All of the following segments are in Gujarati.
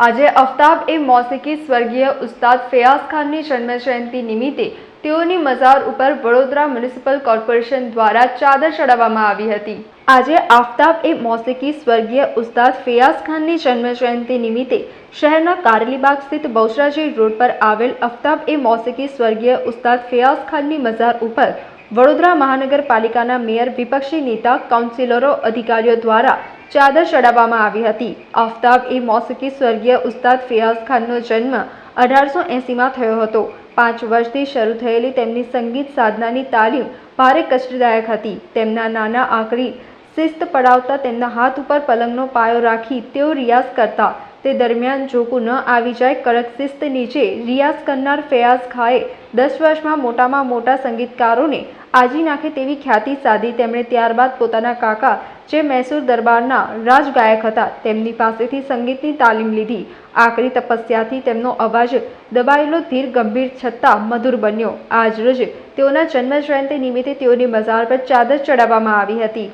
આજે અફતાબ એ મોસીકી સ્વર્ગીય ઉસ્તાદ ફયાઝ ખાનની જન્મજયંતિ નિમિત્તે તેઓની મઝાર ઉપર વડોદરા મ્યુનિસિપલ કોર્પોરેશન દ્વારા ચાદર ચડાવવામાં આવી હતી. આજે આફતાબ એ મોસીકી સ્વર્ગીય ઉસ્તાદ ફયાઝ ખાનની જન્મજયંતિ નિમિત્તે શહેરના કારેલીબાગ સ્થિત બહુચરાજી રોડ પર આવેલ અફતાબ એ મોસીકી સ્વર્ગીય ઉસ્તાદ ફયાઝ ખાનની મઝાર ઉપર વડોદરા મહાનગરપાલિકાના મેયર વિપક્ષી નેતા કાઉન્સિલરો અધિકારીઓ દ્વારા ચાદર ચડાવવામાં આવી હતી. આફતાબ એ મોસીકી સ્વર્ગીય ઉસ્તાદ ફિયાઝ ખાનનો જન્મ અઢારસો એંસીમાં થયો હતો. પાંચ વર્ષથી શરૂ થયેલી તેમની સંગીત સાધનાની તાલીમ ભારે કષ્ટદાયક હતી. તેમના નાના આકરી શિસ્ત પડાવતા તેમના હાથ ઉપર પલંગનો પાયો રાખી તેઓ રિયાઝ કરતા તે દરમિયાન જોકું ન આવી જાય કડક શિસ્ત નીચે રિયાઝ કરનાર ફયાઝ ખાએ દસ વર્ષમાં મોટામાં મોટા સંગીતકારોને આજી નાખે તેવી ખ્યાતિ સાધી. તેમણે ત્યારબાદ પોતાના કાકા, જે મૈસૂર દરબારના રાજગાયક હતા, તેમની પાસેથી સંગીતની તાલીમ લીધી. આકરી તપસ્યાથી તેમનો અવાજ દબાયેલો ધીર ગંભીર છતાં મધુર બન્યો. આજરોજ તેઓના જન્મજયંતિ નિમિત્તે તેઓની મજાર પર ચાદર ચડાવવામાં આવી હતી.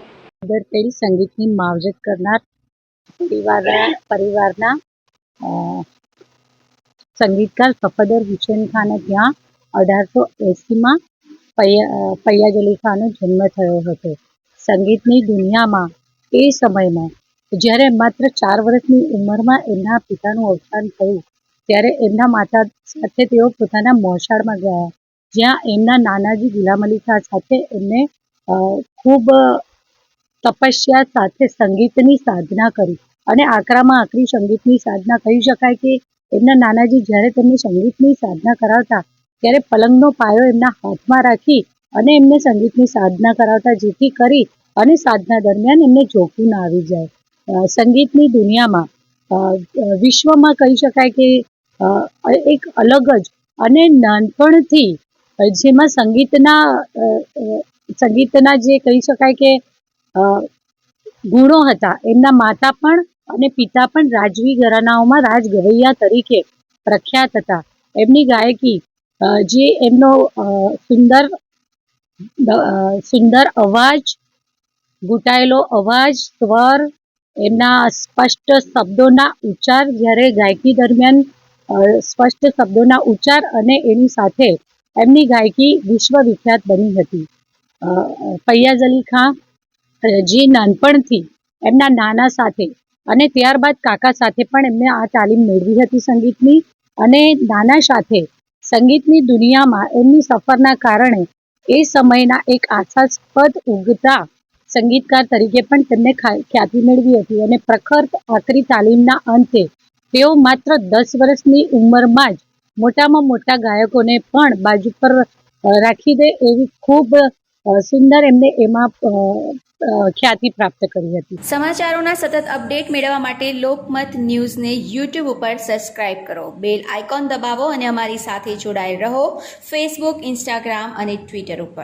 સંગીતની માવજત કરનાર પરિવારના પરિવારના સંગીતકાર સફદર હુસેન ખાને ત્યાં અઢારસો એંસીમાં ફૈયાજ અલી ખાનનો જન્મ થયો હતો. સંગીતની દુનિયામાં એ સમયમાં, જ્યારે માત્ર ચાર વર્ષની ઉંમરમાં એમના પિતાનું અવસાન થયું, ત્યારે એમના માતા સાથે તેઓ પોતાના મોસાળમાં ગયા, જ્યાં એમના નાનાજી ગુલામ અલી ખાન સાથે એમને ખૂબ તપસ્યા સાથે સંગીતની સાધના કરી. અને આકરામાં આકરી સંગીતની સાધના કહી શકાય કે એમના નાનાજી જ્યારે તેમને સંગીતની સાધના કરાવતા, ત્યારે પલંગનો પાયો એમના હાથમાં રાખી અને એમને સંગીતની સાધના કરાવતા જેથી કરી અને સાધના દરમિયાન એમને જોખું ના આવી જાય. સંગીતની દુનિયામાં વિશ્વમાં કહી શકાય કે એક અલગ જ અને નાનપણથી, જેમાં સંગીતના સંગીતના જે કહી શકાય કે ગુણો હતા. એમના માતા પણ અને પિતા પણ રાજવી ઘરાનાઓમાં રાજ ગવૈયા તરીકે પ્રખ્યાત હતા. એમની ગાયકી જે એમનો સુંદર સુંદર અવાજ ઘૂંટાયેલો અવાજ સ્વર એમના સ્પષ્ટ શબ્દોના ઉચ્ચાર જ્યારે ગાયકી દરમિયાન સ્પષ્ટ શબ્દોના ઉચ્ચાર અને એની સાથે એમની ગાયકી વિશ્વ વિખ્યાત બની હતી. ફૈયાઝ અલી ખાં અ, જે નાનપણથી એમના નાના સાથે અને ત્યારબાદ કાકા સાથે પણ એમને આ તાલીમ મેળવી હતી સંગીતની અને નાના સાથે સંગીતની દુનિયામાં એમની સફરના કારણે એ સમયના એક આશાસ્પદ ઉગતા સંગીતકાર તરીકે પણ તેમને ખ્યાતિ મેળવી હતી અને પ્રખર આકરી તાલીમના અંતે તેઓ માત્ર દસ વર્ષની ઉંમરમાં જ મોટામાં મોટા ગાયકોને પણ બાજુ પર રાખી દે એવી ખૂબ સુંદર એમને એમાં ખ્યાતિ પ્રાપ્ત કરી હતી. સમાચારોના સતત અપડેટ મેળવવા માટે લોકમત ન્યૂઝને યુટ્યુબ ઉપર સબસ્ક્રાઇબ કરો. બેલ આઇકોન દબાવો અને અમારી સાથે જોડાયેલ રહો. ફેસબુક ઇન્સ્ટાગ્રામ અને ટ્વિટર ઉપર.